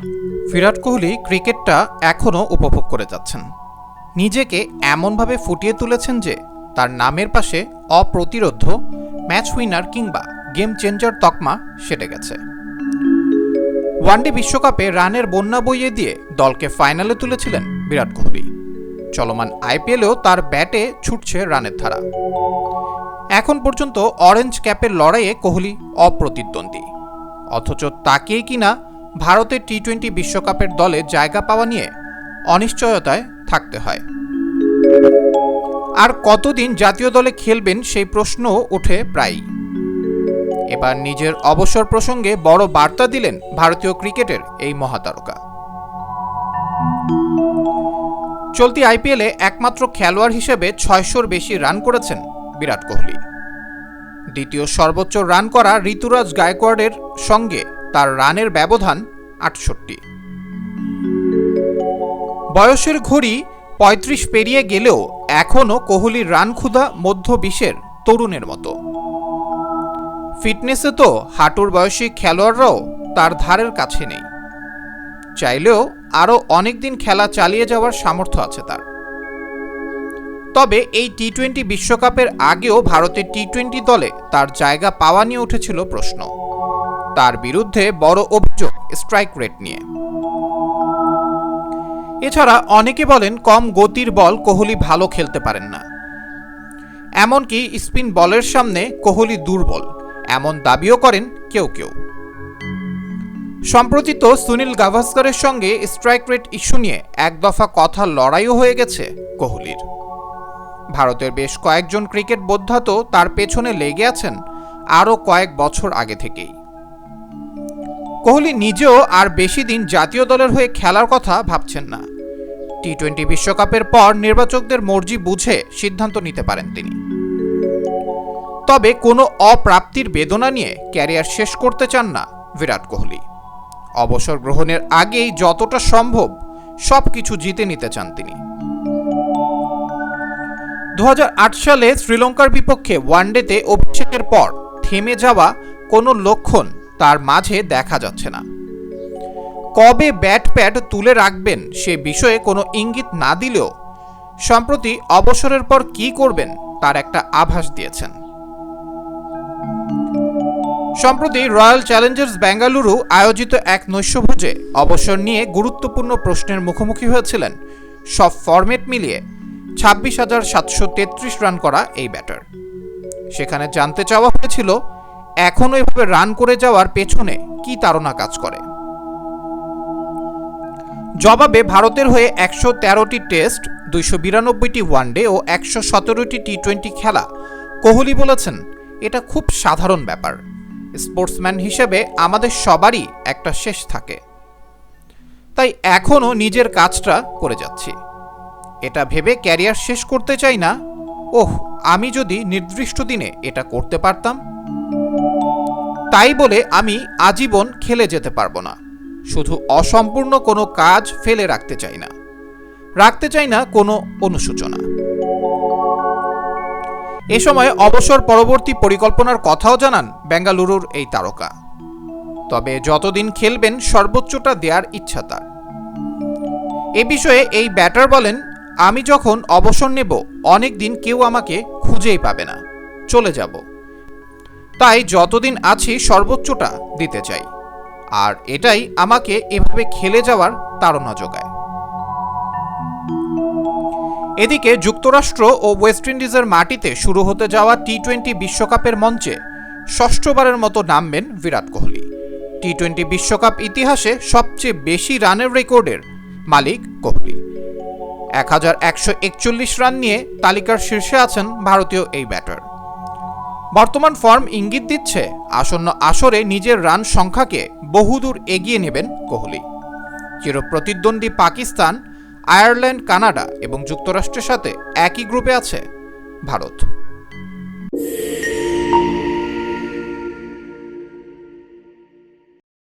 বিরাট কোহলি ক্রিকেটটা এখনও উপভোগ করে যাচ্ছেন। নিজেকে এমনভাবে ফুটিয়ে তুলেছেন যে তার নামের পাশে অপ্রতিরোধ্য ম্যাচ উইনার কিংবা গেম চেঞ্জার তকমা সেটে গেছে। ওয়ানডে বিশ্বকাপে রানের বন্যা বইয়ে দিয়ে দলকে ফাইনালে তুলেছিলেন বিরাট কোহলি। চলমান আইপিএলেও তার ব্যাটে ছুটছে রানের ধারা। এখন পর্যন্ত অরেঞ্জ ক্যাপের লড়াইয়ে কোহলি অপ্রতিদ্বন্দ্বী। অথচ তাকেই কিনা ভারতের টি টোয়েন্টি বিশ্বকাপের দলে জায়গা পাওয়া নিয়ে অনিশ্চয়তায় থাকতে হয়। আর কতদিন জাতীয় দলে খেলবেন সেই প্রশ্ন ওঠে প্রায়ই। এবার নিজের অবসর প্রসঙ্গে বড় বার্তা দিলেন ভারতীয় ক্রিকেটের এই মহাতারকা। চলতি আইপিএলে একমাত্র খেলোয়াড় হিসেবে ছয়শোর বেশি রান করেছেন বিরাট কোহলি। দ্বিতীয় সর্বোচ্চ রান করা ঋতুরাজ গায়কোয়াড়ের সঙ্গে তার রানের ব্যবধান আটষট্টি। বয়সের ঘড়ি পঁয়ত্রিশ পেরিয়ে গেলেও এখনও কোহলির রান ক্ষুধা মধ্য বিশের তরুণের মতো। ফিটনেসে তো হাঁটুর বয়সী খেলোয়াড়রাও তার ধারের কাছে নেই। চাইলেও আরও অনেকদিন খেলা চালিয়ে যাওয়ার সামর্থ্য আছে তার। তবে এই টি টোয়েন্টি বিশ্বকাপের আগেও ভারতের টি টোয়েন্টি দলে তার জায়গা পাওয়া নিয়ে উঠেছিল প্রশ্ন। তার বিরুদ্ধে বড় অভিযোগ স্ট্রাইক রেট নিয়ে। এছাড়া অনেকে বলেন কম গতির বল কোহলি ভালো খেলতে পারেন না। এমনকি স্পিন বলের সামনে কোহলি দুর্বল, এমন দাবিও করেন কেউ কেউ। সম্প্রতি তো সুনীল গাভাস্করের সঙ্গে স্ট্রাইক রেট ইস্যু নিয়ে এক দফা কথা লড়াইও হয়ে গেছে কোহলির। ভারতের বেশ কয়েকজন ক্রিকেট বোদ্ধা তো তার পেছনে লেগে আছেন আরও কয়েক বছর আগে থেকেই। কোহলি নিজেও আর বেশি দিন জাতীয় দলের হয়ে খেলার কথা ভাবছেন না। টি টোয়েন্টি বিশ্বকাপের পর নির্বাচকদের মর্জি বুঝে সিদ্ধান্ত নিতে পারেন তিনি। তবে কোনো অপ্রাপ্তির বেদনা নিয়ে ক্যারিয়ার শেষ করতে চান না বিরাট কোহলি। অবসর গ্রহণের আগেই যতটা সম্ভব সব কিছু জিতে নিতে চান তিনি। দু সালে শ্রীলঙ্কার বিপক্ষে ওয়ানডেতে অভিষেকের পর থেমে যাওয়া কোনো লক্ষণ তার মাঝে দেখা যাচ্ছে না। কবে ব্যাট প্যাড তুলে রাখবেন সে বিষয়ে কোনো ইঙ্গিত না দিলেও সম্প্রতি অবসরের পর কি করবেন তার একটা আভাস দিয়েছেন। সম্প্রতি রয়্যাল চ্যালেঞ্জার্স বেঙ্গালুরু আয়োজিত এক নৈশভোজে অবসর নিয়ে গুরুত্বপূর্ণ প্রশ্নের মুখোমুখি হয়েছিলেন সব ফরম্যাট মিলিয়ে ছাব্বিশ হাজার সাতশো তেত্রিশ রান করা এই ব্যাটার। সেখানে জানতে চাওয়া হয়েছিল এখনও এভাবে রান করে যাওয়ার পেছনে কি তাড়না কাজ করে? জবাবে ভারতের হয়ে একশো তেরোটি টেস্ট দুইশো বিরানব্বইটি ওয়ানডে ও একশো সতেরোটি টি টোয়েন্টি খেলা। কোহলি বলেছেন, এটা খুব সাধারণ ব্যাপার। স্পোর্টসম্যান হিসেবে আমাদের সবারই একটা শেষ থাকে। তাই এখনও নিজের কাজটা করে যাচ্ছি। এটা ভেবে ক্যারিয়ার শেষ করতে চাই না। ওহ, আমি যদি নির্দিষ্ট দিনে এটা করতে পারতাম। তাই বলে আমি আজীবন খেলে যেতে পারব না। শুধু অসম্পূর্ণ কোনো কাজ ফেলে রাখতে চাই না। রাখতে চাই না কোনো অনুসূচনা এ সময় অবসর পরবর্তী পরিকল্পনার কথাও জানান বেঙ্গালুরুর এই তারকা। তবে যতদিন খেলবেন, সর্বোচ্চটা দেওয়ার ইচ্ছা তার। এ বিষয়ে এই ব্যাটার বলেন, আমি যখন অবসর নেব অনেক দিন কেউ আমাকে খুঁজেই পাবে না। চলে যাব। তাই যতদিন আছি সর্বোচ্চটা দিতে চাই। আর এটাই আমাকে এভাবে খেলে যাওয়ার তাড়না যোগায়। এদিকে যুক্তরাষ্ট্র ও ওয়েস্ট ইন্ডিজের মাটিতে শুরু হতে যাওয়া টি টোয়েন্টি বিশ্বকাপের মঞ্চে ষষ্ঠবারের মতো নামবেন বিরাট কোহলি। টি টোয়েন্টি বিশ্বকাপ ইতিহাসে সবচেয়ে বেশি রানের রেকর্ডের মালিক কোহলি। এক হাজার একশো একচল্লিশ রান নিয়ে তালিকার শীর্ষে আছেন ভারতীয় এই ব্যাটার। বর্তমান ফর্ম ইঙ্গিত দিচ্ছে, আসন্ন আসরে নিজের রান সংখ্যাকে বহুদূর এগিয়ে নেবেন কোহলি। চিরপ্রতিদ্বন্দ্বী পাকিস্তান, আয়ারল্যান্ড, কানাডা এবং যুক্তরাষ্ট্রের সাথে একই গ্রুপে আছে ভারত।